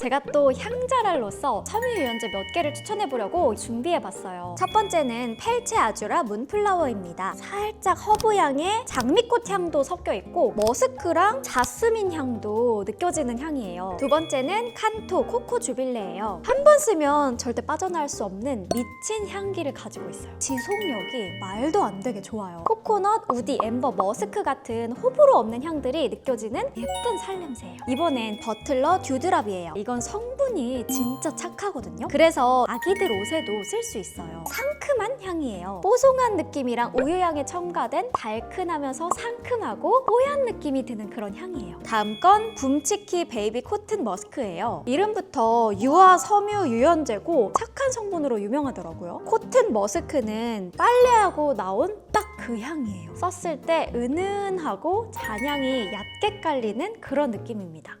제가 또 향자랄로서 섬유유연제 몇 개를 추천해보려고 준비해봤어요. 첫 번째는 펠체 아주라 문플라워입니다. 살짝 허브향에 장미꽃 향도 섞여 있고 머스크랑 자스민 향도 느껴지는 향이에요. 두 번째는 칸토 코코 주빌레예요. 한 번 쓰면 절대 빠져나갈 수 없는 미친 향기를 가지고 있어요. 지속력이 말도 안 되게 좋아요. 코코넛, 우디, 엠버, 머스크 같은 호불호 없는 향들이 느껴지는 예쁜 살냄새예요. 이번엔 버틀러 듀드랍이에요. 이건 성분이 진짜 착하거든요. 그래서 아기들 옷에도 쓸 수 있어요. 상큼한 향이에요. 뽀송한 느낌이랑 우유향에 첨가된 달큰하면서 상큼하고 뽀얀 느낌이 드는 그런 향이에요. 다음 건 붐치키 베이비 코튼 머스크예요. 이름부터 유화 섬유 유연제고 착한 성분으로 유명하더라고요. 코튼 머스크는 빨래하고 나온 딱 그 향이에요. 썼을 때 은은하고 잔향이 얕게 깔리는 그런 느낌입니다.